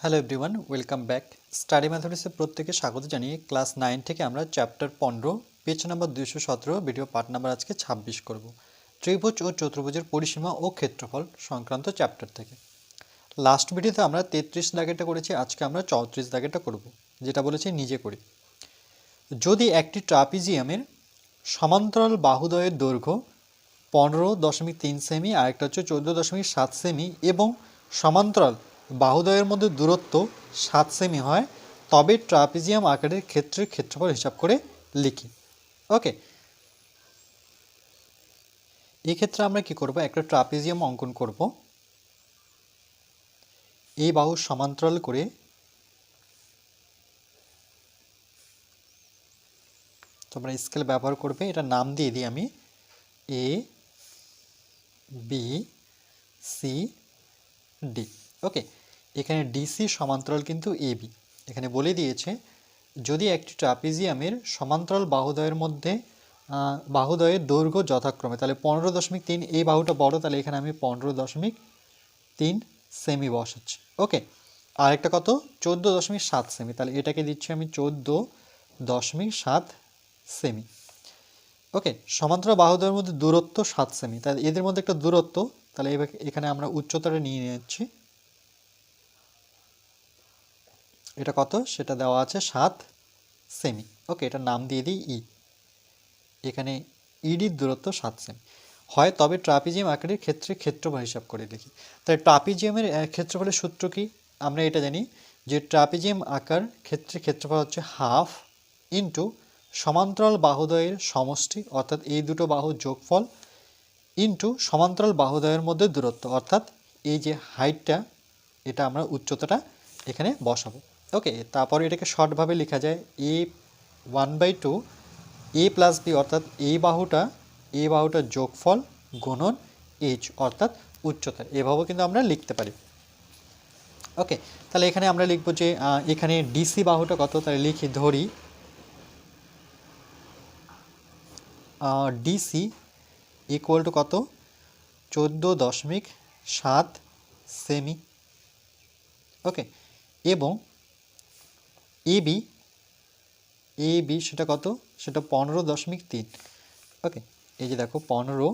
Hello everyone welcome back study ম্যাথমেটিক্সের প্রত্যেকে স্বাগত জানিয়ে ক্লাস নাইন থেকে আমরা চ্যাপ্টার পনেরো পেজ নাম্বার দুইশো সতেরো ভিডিও পার্ট নাম্বার আজকে ছাব্বিশ করব। ত্রিভুজ ও চতুর্ভুজের পরিসীমা ও ক্ষেত্রফল সংক্রান্ত চ্যাপ্টার থেকে। লাস্ট ভিডিওতে আমরা তেত্রিশ দাগেরটা করেছি, আজকে আমরা চৌত্রিশ দাগেরটা করব, যেটা বলেছি নিজে করি। যদি একটি ট্রাপিজিয়ামের সমান্তরাল বাহুদয়ের দৈর্ঘ্য পনেরো দশমিক তিন সেমি আর একটা হচ্ছে চোদ্দ দশমিক সাত সেমি এবং সমান্তরাল বাহুদয়ের মধ্যে দূরত্ব সাত সেমি হয়, তবে ট্রাপিজিয়াম আকারের ক্ষেত্রের ক্ষেত্রফল হিসাব করে লিখি। ওকে। এক্ষেত্রে আমরা কি করব? একটা ট্রাপিজিয়াম অঙ্কন করব। এই বাহু সমান্তরাল করে তোমরা স্কেল ব্যবহার করবে। এটা নাম দিয়ে দিই আমি। A, B, C, D. Okay এখানে ডিসি সমান্তরাল কিন্তু এ বি এখানে বলে দিয়েছে, যদি একটি ট্রাপিজিয়ামের সমান্তরাল বাহুদয়ের মধ্যে বাহুদয়ের দৈর্ঘ্য যথাক্রমে, তাহলে পনেরো দশমিক তিন, এই বাহুটা বড়, তাহলে এখানে আমি পনেরো দশমিক তিন সেমি বসাচ্ছি। ওকে আর একটা কত? চোদ্দ দশমিক সাত সেমি তাহলে এটাকে দিচ্ছি আমি চোদ্দ দশমিক সাত সেমি ওকে সমান্তরাল বাহুদের মধ্যে দূরত্ব সাত সেমি তাহলে এদের মধ্যে একটা দূরত্ব, তাহলে এখানে আমরা উচ্চতাটা নিয়ে নিচ্ছি। এটা কত? সেটা দেওয়া আছে সাত সেমি ওকে এটা নাম দিয়ে দিই ই এখানে ইডির দূরত্ব সাত সেমি হয় তবে ট্রাপিজিয়াম আকারের ক্ষেত্রে ক্ষেত্রফল হিসাব করে লিখি। তাই ট্রাপিজিয়ামের ক্ষেত্রফলের সূত্র কি? আমরা এটা জানি যে ট্রাপিজিয়াম আকার ক্ষেত্রে ক্ষেত্রফল হচ্ছে হাফ ইন্টু সমান্তরাল বাহুদয়ের সমষ্টি, অর্থাৎ এই দুটো বাহুর যোগফল ইন্টু সমান্তরাল বাহুদয়ের মধ্যে দূরত্ব। অর্থাৎ এই যে হাইটটা এটা আমরা উচ্চতাটা এখানে বসাবো। ওকে তারপর এটাকে শর্টভাবে লেখা যায় A one by two A plus B অর্থাৎ এই বাহুটা এই বাহুটার যোগফল গুণন এইচ অর্থাৎ উচ্চতা। এভাবেও কিন্তু আমরা লিখতে পারি। ওকে তাহলে এখানে আমরা লিখব যে এখানে ডিসি বাহুটা কত? তাহলে লিখি, ধরি। ডিসি ইকুয়াল টু কত? চোদ্দ দশমিক সাত সেমি। ওকে এবং এবি এ বি সেটা কত? সেটা পনেরো দশমিক তিন। ওকে, এই যে দেখো পনেরো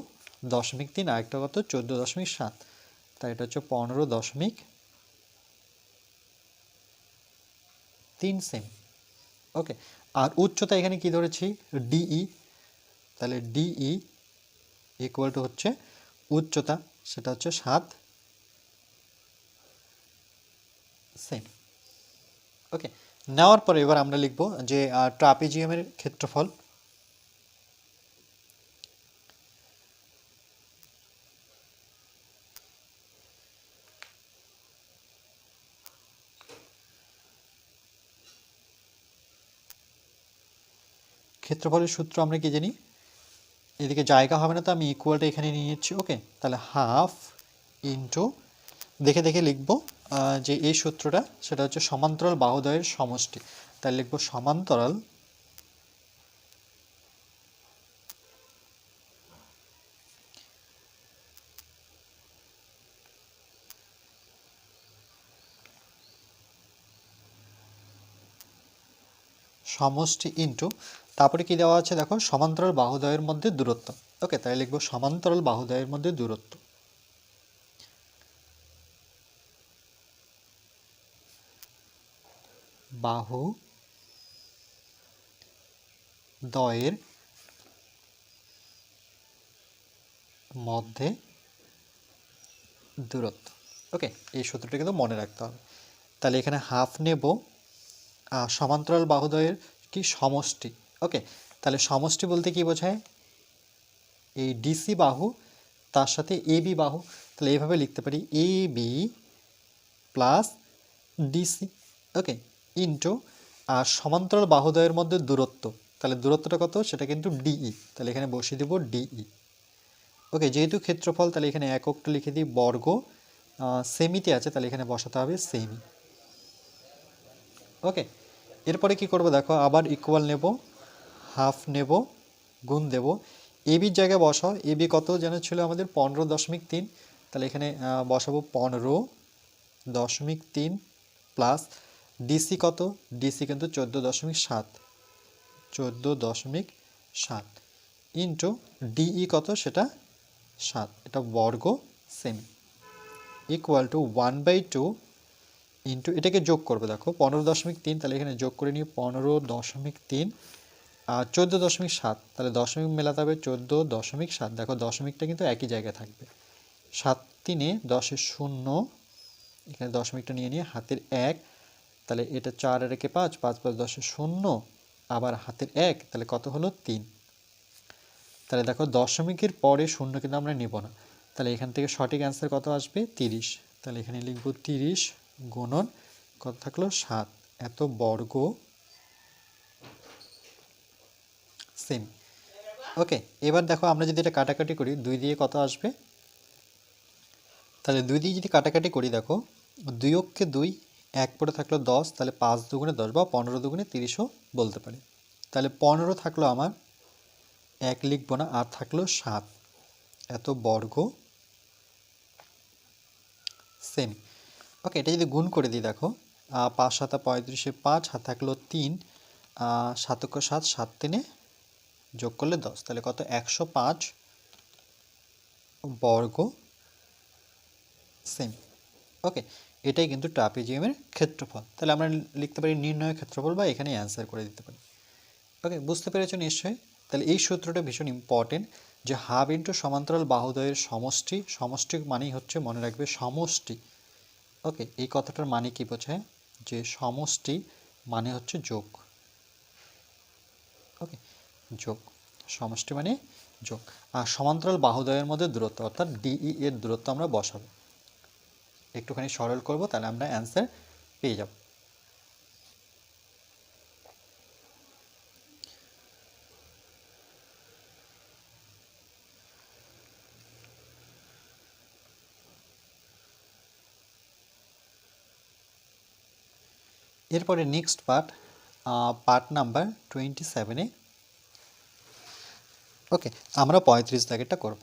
দশমিক তিন, আরেকটা কত? চোদ্দ দশমিক সাত। তাই এটা হচ্ছে পনেরো দশমিক তিন সেমি। ওকে, আর উচ্চতা এখানে কি ধরেছি? ডিই তাহলে ডিই ইকুয়াল টু হচ্ছে উচ্চতা, সেটা হচ্ছে সাত সেমি। ওকে নেওয়ার পরে এবার আমরা লিখব যে ট্রাপিজিয়ামের ক্ষেত্রফল। ক্ষেত্রফলের সূত্র আমরা কি জানি? এদিকে জায়গা হবে না তো, আমি ইকুয়ালটা এখানে নিয়ে নিচ্ছি ওকে তাহলে হাফ ইন্টু দেখে দেখে লিখব যে এই সূত্রটা, সেটা হচ্ছে সমান্তরাল বাহুদয়ের সমষ্টি। তাহলে লিখব সমান্তরাল সমষ্টি ইন্টু তারপরে কি দেওয়া আছে দেখো সমান্তরাল বাহুদয়ের মধ্যে দূরত্ব। ওকে তাই লিখব সমান্তরাল বাহুদয়ের মধ্যে দূরত্ব। বাহু, দয়ের মধ্যে দূরত্ব। ওকে এই সূত্রটা কিন্তু মনে রাখতে হবে। তাহলে এখানে হাফ নেব সমান্তরাল বাহুদয়ের কি সমষ্টি? ওকে তাহলে সমষ্টি বলতে কি বোঝায়? এই ডিসি বাহু, তার সাথে এ বি বাহু, তাহলে এইভাবে লিখতে পারি A B plus DC okay into, আর সমান্তরাল বাহুদয়ের মধ্যে দূরত্ব। তাহলে দূরত্বটা কত? সেটা কিন্তু ডিই তাহলে এখানে বসিয়ে দেবো ডিই ওকে, যেহেতু ক্ষেত্রফল, তাহলে এখানে এককটা লিখে দিই বর্গ। সেমিতে আছে, তাহলে এখানে বসাতে হবে সেমি। ওকে, এরপরে কি করব দেখো? আবার ইকুয়াল নেব হাফ নেব, গুণ দেব। এবির জায়গায় বসাও। এবি কত যেন ছিল আমাদের? পনেরো দশমিক তিন। তাহলে এখানে বসাবো পনেরো দশমিক তিন প্লাস ডিসি কত? ডিসি কিন্তু চোদ্দ দশমিক সাত। চোদ্দ দশমিক সাত। ইন্টু ডিই কত? সেটা সাত। এটা বর্গ semi. Equal to one by two into এটাকে যোগ করবে, দেখো, পনেরো দশমিক তিন, তাহলে এখানে যোগ করে নিয়ে পনেরো দশমিক তিন। আর চোদ্দ দশমিক সাত, তাহলে দশমিক মেলাতে হবে চোদ্দ দশমিক সাত। দেখো, দশমিকটা কিন্তু একই জায়গায় থাকবে। সাত তিনে দশের শূন্য, এখানে দশমিকটা নিয়ে নিয়ে হাতের এক তাহলে এটা চার আর একে পাঁচ পাঁচ পাঁচ দশের শূন্য, আবার হাতের এক, তাহলে কত হলো? তিন। তাহলে দেখো দশমিকের পরে শূন্য কিন্তু আমরা নেব না। তাহলে এখান থেকে সঠিক অ্যান্সার কত আসবে? তিরিশ। তাহলে এখানে লিখব তিরিশ গুণন কত থাকল? সাত। এত বর্গ সেম। ওকে, এবার দেখো আমরা যদি এটা কাটাকাটি করি, দুই দিয়ে কত আসবে? তাহলে দুই দিয়ে যদি কাটাকাটি করি, দেখো দুই অক্ষে দুই এক পরে থাকল দশ, তাহলে পাঁচ দুগুণে দশ বা পনেরো দুগুণে তিরিশও বলতে পারি। তাহলে পনেরো থাকল আমার, এক লিখব না, আর থাকল সাত। এত বর্গ। সেম ওকে এটা যদি গুণ করে দিই, দেখো পাঁচ সাতা পঁয়ত্রিশে পাঁচ হাত থাকল তিন সাতক্য সাত সাত তিনে যোগ করলে দশ। তাহলে কত? একশো পাঁচ বর্গ। সেম ওকে এটাই কিন্তু ট্রাপিজিয়ামের ক্ষেত্রফল। তাহলে আমরা লিখতে পারি নির্ণয় ক্ষেত্রফল বা এখানে অ্যান্সার করে দিতে পারি। ওকে বুঝতে পেরেছ নিশ্চয়ই? তাহলে এই সূত্রটা ভীষণ ইম্পর্টেন্ট যে হাফ ইন্টু সমান্তরাল বাহুদয়ের সমষ্টি সমষ্টি মানেই হচ্ছে মনে রাখবে সমষ্টি। ওকে এই কথাটার মানে কি বোঝায়? যে সমষ্টি মানে হচ্ছে যোগ। ওকে যোগ। সমষ্টি মানে যোগ। আর সমান্তরাল বাহুদয়ের মধ্যে দূরত্ব, অর্থাৎ ডিই এর দূরত্ব আমরা বসাবো। একটুখানি সরল করব, তাহলে আমরা অ্যান্সার পেয়ে যাব। এরপরে next part part number twenty সেভেনে ওকে আমরা পঁয়ত্রিশ দাগেরটা করব।